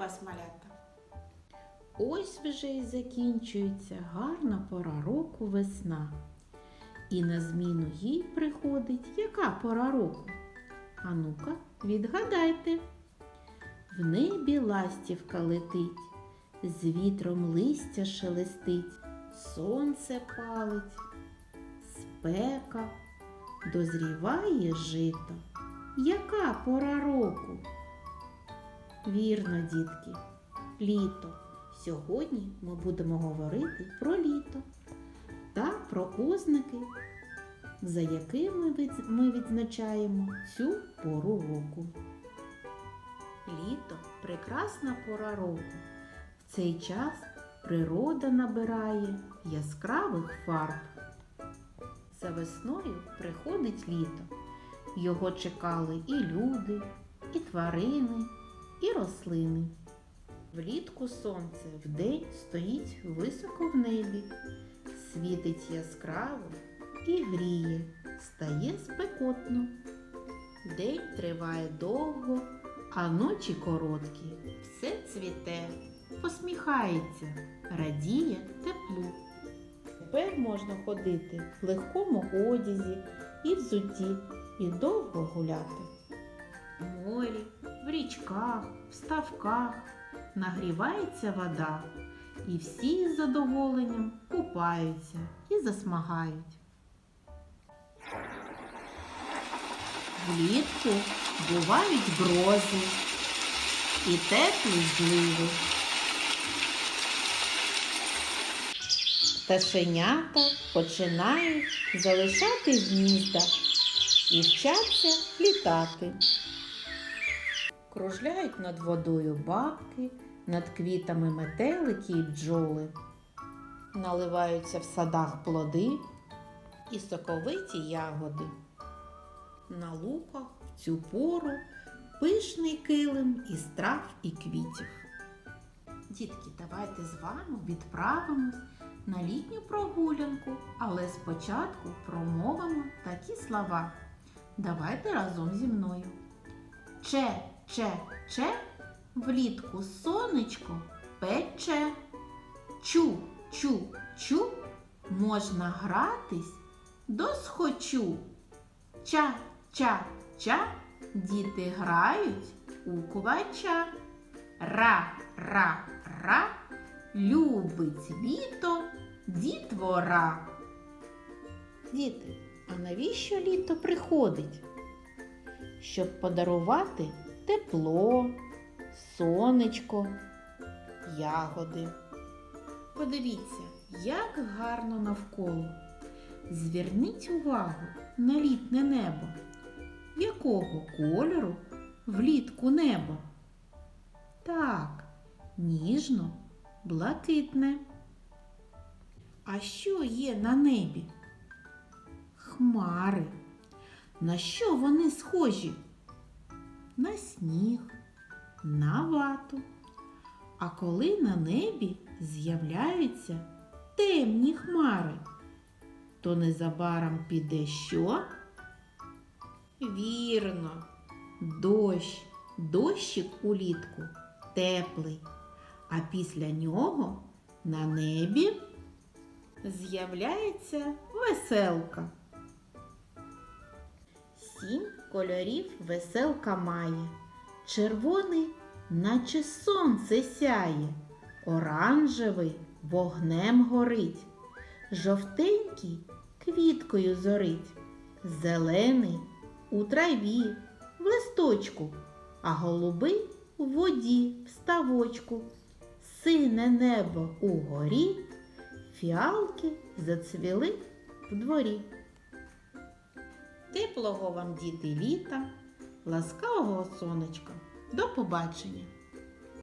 Вас, малята! Ось вже й закінчується гарна пора року весна. І на зміну їй приходить яка пора року? А ну-ка, відгадайте. В небі ластівка летить, з вітром листя шелестить, сонце палить, спека, дозріває жито. Яка пора року? Вірно, дітки, літо. Сьогодні ми будемо говорити про літо та про ознаки, за якими ми відзначаємо цю пору року. Літо прекрасна пора року. В цей час природа набирає яскравих фарб. За весною приходить літо. Його чекали і люди, і тварини, і рослини. Влітку сонце вдень стоїть високо в небі, світить яскраво і гріє, стає спекотно. День триває довго, а ночі короткі. Все цвіте, посміхається, радіє теплу. Тепер можна ходити в легкому одязі і взутті, і довго гуляти. Морі, в річках, в ставках нагрівається вода, і всі з задоволенням купаються і засмагають. Влітку бувають грози і теплі зливи. Пташенята починають залишати гнізда і вчаться літати. Кружляють над водою бабки, над квітами метелики і бджоли. Наливаються в садах плоди і соковиті ягоди. На луках в цю пору пишний килим із трав і квітів. Дітки, давайте з вами відправимось на літню прогулянку, але спочатку промовимо такі слова. Давайте разом зі мною. Че, че, че, влітку сонечко пече. Чу, чу, чу, можна гратись досхочу. Ча, ча, ча, діти грають у кувача. Ра, ра, ра, любить літо дітвора. Діти, а навіщо літо приходить? Щоб подарувати тепло, сонечко, ягоди. Подивіться, як гарно навколо. Зверніть увагу на літнє небо. Якого кольору влітку небо? Так, ніжно, блакитне. А що є на небі? Хмари. На що вони схожі? На сніг, на вату. А коли на небі з'являються темні хмари, то незабаром піде що? Вірно, дощ, дощик улітку теплий, а після нього на небі з'являється веселка. Сім кольорів веселка має. Червоний, наче сонце сяє, оранжевий вогнем горить, жовтенький квіткою зорить, зелений у траві, в листочку, а голубий у воді, в ставочку, сине небо угорі, фіалки зацвіли в дворі. Теплого вам діти літа, ласкавого сонечка. До побачення!